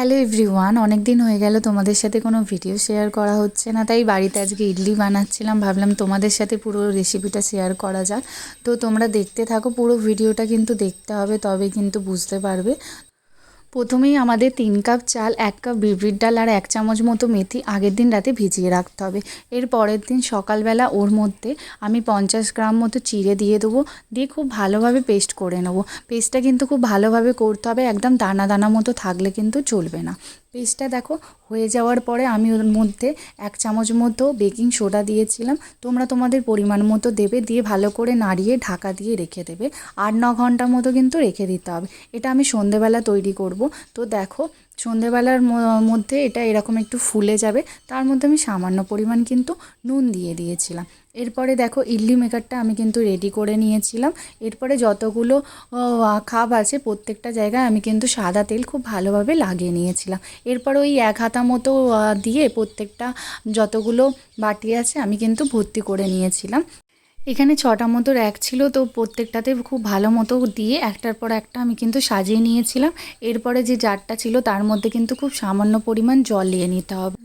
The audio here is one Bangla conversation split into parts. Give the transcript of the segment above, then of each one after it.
হ্যালো এভরিওয়ান অনেক দিন হয়ে গেল তোমাদের সাথে কোনো ভিডিও শেয়ার করা হচ্ছে না, তাই বাড়িতে আজকে ইডলি বানাচ্ছিলাম, ভাবলাম তোমাদের সাথে পুরো রেসিপিটা শেয়ার করা যাক। তো তোমরা দেখতে থাকো, পুরো ভিডিওটা কিন্তু দেখতে হবে, তবে কিন্তু বুঝতে পারবে। প্রথমেই আমাদের তিন কাপ চাল, এক কাপ বিবরির ডাল আর এক চামচ মতো মেথি আগের দিন রাতে ভিজিয়ে রাখতে হবে। এর পরের দিন সকালবেলা ওর মধ্যে আমি পঞ্চাশ গ্রাম মতো চিড়ে দিয়ে দেবো, দিয়ে খুব ভালোভাবে পেস্ট করে নেব। পেস্টটা কিন্তু খুব ভালোভাবে করতে হবে, একদম দানা দানা মতো থাকলে কিন্তু চলবে না। পেস্টটা দেখো হয়ে যাওয়ার পরে আমি ওর মধ্যে এক চামচ মতো বেকিং সোডা দিয়েছিলাম। তোমরা তোমাদের পরিমাণ মতো দেবে, দিয়ে ভালো করে নাড়িয়ে ঢাকা দিয়ে রেখে দেবে। আট ন ঘণ্টা মতো কিন্তু রেখে দিতে হবে। এটা আমি সন্ধেবেলা তৈরি করব। তো দেখো, সন্ধেবেলার মধ্যে এটা এরকম একটু ফুলে যাবে। তার মধ্যে আমি সামান্য পরিমাণ কিন্তু নুন দিয়ে দিয়েছিলাম। এরপরে দেখো, ইডলি মেকারটা আমি কিন্তু রেডি করে নিয়েছিলাম। এরপরে যতগুলো খাপ আছে প্রত্যেকটা জায়গায় আমি কিন্তু সাদা তেল খুব ভালোভাবে লাগিয়ে নিয়েছিলাম। এরপর ওই এক হাতা মতো দিয়ে প্রত্যেকটা যতগুলো বাটি আছে আমি কিন্তু ভর্তি করে নিয়েছিলাম। এখানে ছটা মতো র্যাক ছিল, তো প্রত্যেকটাতে খুব ভালো মতো দিয়ে একটার পর একটা আমি কিন্তু সাজিয়ে নিয়েছিলাম। এরপরে যে জারটা ছিল, তার মধ্যে কিন্তু খুব সামান্য পরিমাণ জল নিয়ে নিতে হবে।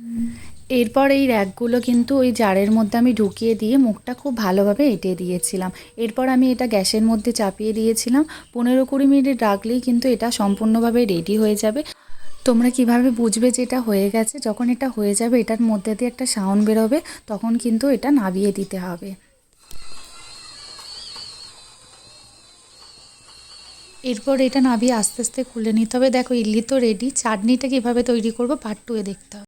এরপর এই র্যাকগুলো কিন্তু ওই জারের মধ্যে আমি ঢুকিয়ে দিয়ে মুখটা খুব ভালোভাবে এঁটে দিয়েছিলাম। এরপর আমি এটা গ্যাসের মধ্যে চাপিয়ে দিয়েছিলাম। পনেরো কুড়ি মিনিট রাখলেই কিন্তু এটা সম্পূর্ণভাবে রেডি হয়ে যাবে। তোমরা কীভাবে বুঝবে যে এটা হয়ে গেছে? যখন এটা হয়ে যাবে, এটার মধ্যে দিয়ে একটা সাউন্ড বেরোবে, তখন কিন্তু এটা নাবিয়ে দিতে হবে। এরপর এটা নাবিয়ে আস্তে আস্তে খুলে নিতে হবে। দেখো, ইডলি তো রেডি চাটনিটা কীভাবে তৈরি করব? পার্ট টুয়ে দেখতে হবে।